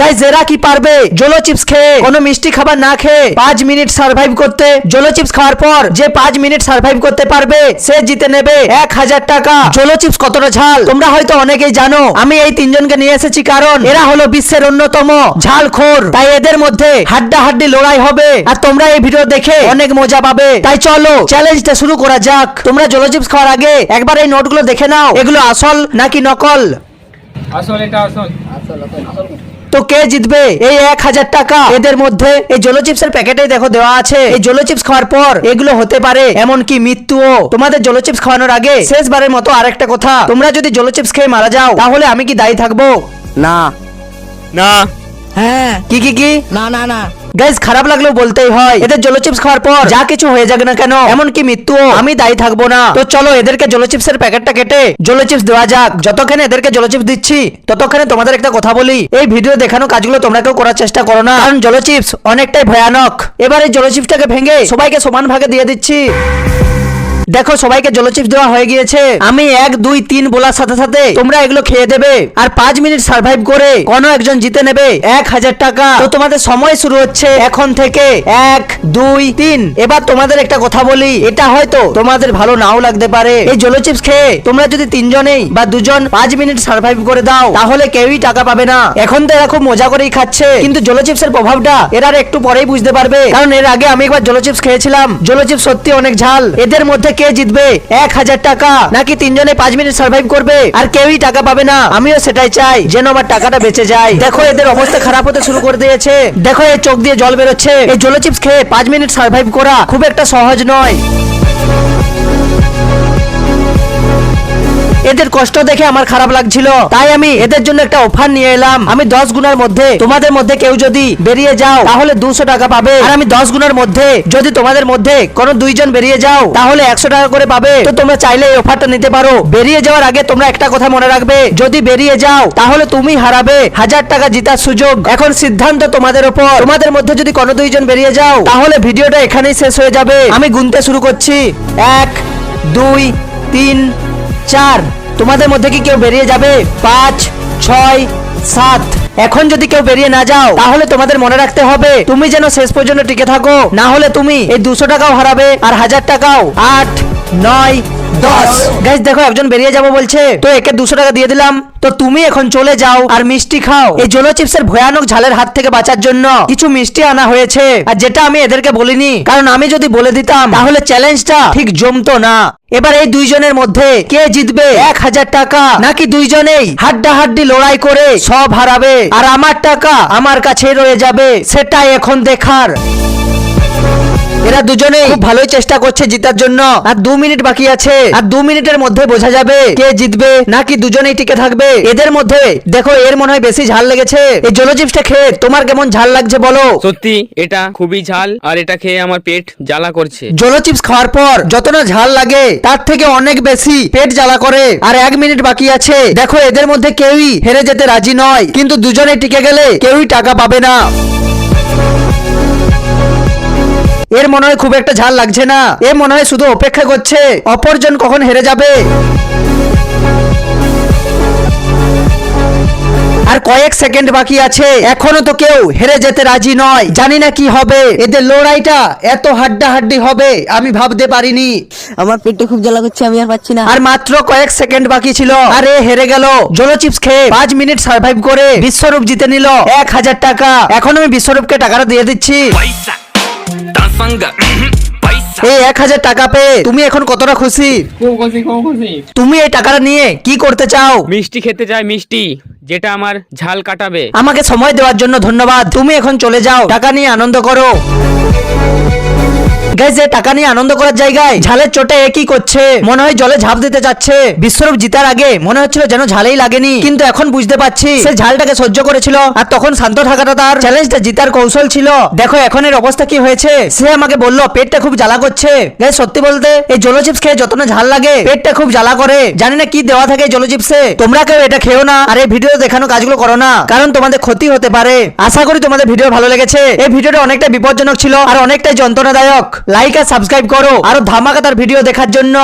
Guys এরা কি পারবে? জলো চিপস খেয়ে কোনো মিষ্টি খাবার না খেয়ে পাঁচ মিনিট সার্ভাইভ করতে। জলো চিপস খাওয়ার পর যে পাঁচ মিনিট সার্ভাইভ করতে পারবে সে জিতে নেবে এক হাজার টাকা। জলো চিপস কতটা ঝাল? তোমরা হয়তো অনেকেই জানো আমি এই তিনজনকে নিয়ে এসেছি কারণ এরা হলো বিশ্বের অন্যতম ঝাল খোর তাই এদের মধ্যে হাড্ডা হাড্ডি লড়াই হবে। আর তোমরা এই ভিডিও দেখে অনেক মজা পাবে। তাই চলো চ্যালেঞ্জটা শুরু করা যাক। তোমরা জলো চিপস খাওয়ার আগে একবার এই নোটগুলো দেখে নাও। এগুলো আসল নাকি নকল? আসল এটা আসল। আসল আসল। তো কে জিতবে? এই এক হাজার টাকা। এদের মধ্যে এই জলো চিপসের প্যাকেটে দেখো দেওয়া আছে। এই জলো চিপস খাওয়ার পর এগুলো হতে পারে এমনকি মৃত্যুও। তোমাদের জলো চিপস খাওয়ানোর আগে শেষবারের মতো আরেকটা কথা। তোমরা যদি জলো চিপস খেয়ে মারা যাও তাহলে আমি কি দায়ী থাকব? না। না। হ্যাঁ। কি কি কি? না না না। গাইজ খারাপ লাগলেও বলতেই হয়। এদের জলো চিপস খাওয়ার পর যা কিছু হয়ে যাক না কেন এমনকি মৃত্যু আমি দায়ী থাকব না। তো চলো এদেরকে জলো চিপসের প্যাকেটটা কেটে জলো চিপস দেওয়া যাক। যতক্ষণে এদেরকে জলো চিপস দিচ্ছি ততক্ষণে তোমাদের একটা কথা বলি। এই ভিডিও দেখানো কাজগুলো তোমরা কেউ করার চেষ্টা করো না। কারণ জলো চিপস অনেকটাই ভয়ানক। এবার এই জলো চিপসটাকে ভেঙে সবাইকে সমান ভাগে দিয়ে দিচ্ছি। দেখো, সবাইকে জলো চিপস দেওয়া হয়ে গিয়েছে। আমি এক, দুই, তিন বলার সাথে সাথে তোমরা এগুলো খেয়ে দেবে। আর পাঁচ মিনিট সার্ভাইভ করে কোনো একজন জিতে নেবে এক হাজার টাকা। তো তোমাদের সময় শুরু হচ্ছে এখন থেকে। এক, দুই, তিন। এবার তোমাদের একটা কথা বলি। এটা হয়তো তোমাদের ভালো নাও লাগতে পারে। এই জলো চিপস খেয়ে তোমরা যদি তিনজনেই বা দুজন পাঁচ মিনিট সার্ভাইভ করে দাও, তাহলে কেউই টাকা পাবে না। এখন তো এরা খুব মজা করেই খাচ্ছে। কিন্তু জলো চিপসের প্রভাবটা এরা একটু পরেই বুঝতে পারবে। কারণ এর আগে আমি একবার জলো চিপস খেয়েছিলাম। জলো চিপস সত্যি অনেক ঝাল। এদের মধ্যে কে জিতবে? এক হাজার টাকা। নাকি তিনজনে পাঁচ মিনিট সার্ভাইভ করবে? আর কেউই টাকা পাবে না। আমিও সেটাই চাই, যেন আমার টাকাটা বেঁচে যায়। দেখো, এদের অবস্থা খারাপ হতে শুরু করে দিয়েছে। দেখো এই চোখ দিয়ে জল বেরোচ্ছে। এই জলো চিপস খেয়ে পাঁচ মিনিট সার্ভাইভ করা খুব একটা সহজ নয়। এদের কষ্ট দেখে আমার খারাপ লাগছিল। তাই আমি এদের জন্য একটা অফার নিয়ে এলাম। আমি দশ গুণার মধ্যে, তোমাদের মধ্যে কেউ যদি বেরিয়ে যাও, তাহলে দুশো টাকা পাবে। আর আমি দশ গুণার মধ্যে, যদি তোমাদের মধ্যে কোনো দুইজন বেরিয়ে যাও, তাহলে একশো টাকা করে পাবে। তো তোমরা চাইলে এই অফারটা নিতে পারো। বেরিয়ে যাওয়ার আগে তোমরা একটা কথা মনে রাখবে। যদি বেরিয়ে যাও, তাহলে তুমি হারাবে। হাজার টাকা জিতার সুযোগ এখন সিদ্ধান্ত তোমাদের ওপর। তোমাদের মধ্যে যদি কোনো দুইজন বেরিয়ে যাও, তাহলে ভিডিওটা এখানেই শেষ হয়ে যাবে। আমি গুনতে শুরু করছি। এক, দুই, তিন, চার। তোমাদের মধ্যে কি কেউ বেরিয়ে যাবে? পাঁচ, ছয়, সাত। এখন যদি কেউ বেরিয়ে না যাও, তাহলে তোমাদের মনে রাখতে হবে, তুমি যেন শেষ পর্যন্ত টিকে থাকো। না হলে তুমি এই দুশো টাকাও হারাবে আর হাজার টাকাও। আট নয়, দশ। গাইজ দেখো, একজন বেরিয়ে যাব বলছে, তো একে দুশো টাকা দিয়ে দিলাম। তো তুমি এখন চলে যাও আর মিষ্টি খাও। এই জলো চিপসের ভয়ানক ঝালের হাত থেকে বাঁচার জন্য কিছু মিষ্টি আনা হয়েছে। আর যেটা আমি এদেরকে বলিনি, কারণ আমি যদি বলে দিতাম, তাহলে চ্যালেঞ্জটা ঠিক জমতো না। এবার এই দুইজনের মধ্যে কে জিতবে? এক হাজার টাকা। নাকি দুইজনেই হাড্ডা হাড্ডি লড়াই করে সব হারাবে? আর আমার টাকা আমার কাছে রয়ে যাবে, সেটাই এখন দেখার। এরা দুজনে খুব ভালোই চেষ্টা করছে জিতার জন্য। আর দু মিনিট বাকি আছে। আর দু মিনিটের মধ্যে বোঝা যাবে কে জিতবে নাকি দুজনেই টিকে থাকবে। এদের মধ্যে দেখো এর মনে হয় বেশি ঝাল লেগেছে। এই জলো চিপসটা খেয়ে তোমার কেমন ঝাল লাগছে বলো? সত্যি এটা খুবই ঝাল আর এটা খেয়ে আমার পেট জ্বালা করছে। জলো চিপস খাওয়ার পর যত না ঝাল লাগে তার থেকে অনেক বেশি পেট জ্বালা করে। আর এক মিনিট বাকি আছে। দেখো এদের মধ্যে কেউই হেরে যেতে রাজি নয়। কিন্তু দুজনে টিকে গেলে কেউই টাকা পাবে না। এর মনে হয় খুব একটা ঝাল লাগছে না। এ মনে হয় শুধু অপেক্ষা করছে অপরজন কখন হেরে যাবে। আর কয়েক সেকেন্ড বাকি আছে এখনও তো কেউ হেরে যেতে রাজি নয়। জানি না কি হবে এদের লড়াইটা এত হাড্ডা হাড্ডি হবে আমি ভাবতে পারিনি। আমার পেটে খুব জ্বালা করছে আমি আর পাচ্ছি না। আর মাত্র কয়েক সেকেন্ড বাকি ছিল আর এ হেরে গেল। জলো চিপস খেয়ে পাঁচ মিনিট সার্ভাইভ করে বিশ্বরূপ জিতে নিল এক হাজার টাকা। এখন আমি বিশ্বরূপকে টাকাটা দিয়ে দিচ্ছি। Paisa. এই এক হাজার টাকা পেয়ে তুমি এখন কতটা খুশি? খুব খুশি খুব খুশি। তুমি এই টাকাটা নিয়ে কি করতে চাও? মিষ্টি খেতে চাই মিষ্টি যেটা আমার ঝাল কাটাবে। আমাকে সময় দেওয়ার জন্য ধন্যবাদ। তুমি এখন চলে যাও টাকা নিয়ে আনন্দ করো। গাইজ টাকা নিয়ে আনন্দ করার জায়গায় ঝালের চোটে এ কি করছে? মনে হয় জলে ঝাঁপ দিতে যাচ্ছে। বিশ্বরূপ জিতার আগে মনে হচ্ছিল যেন ঝালেই লাগেনি। কিন্তু এখন বুঝতে পারছি, সে ঝালটাকে সহ্য করেছিল আর তখন শান্ত থাকাটা তার চ্যালেঞ্জটা জিতার কৌশল ছিল। দেখো এখন এর অবস্থা কি হয়েছে? সে আমাকে বলল, পেটটা খুব জ্বালা করছে। গাইজ সত্যি বলতে, এই জলো চিপস খেয়ে যত না ঝাল লাগে, পেটটা খুব জ্বালা করে। জানি না কি দেওয়া থাকে জলো চিপসে। তোমরা কেউ এটা খেও না আর এই ভিডিও দেখানো কাজগুলো করো না, কারণ তোমাদের ক্ষতি হতে পারে। আশা করি তোমাদের ভিডিও ভালো লেগেছে। এই ভিডিওটা অনেকটা বিপজ্জনক ছিল আর অনেকটাই যন্ত্রণাদায়ক। লাইক আর সাবস্ক্রাইব করো। আরও ধামাকাদার ভিডিও দেখার জন্য।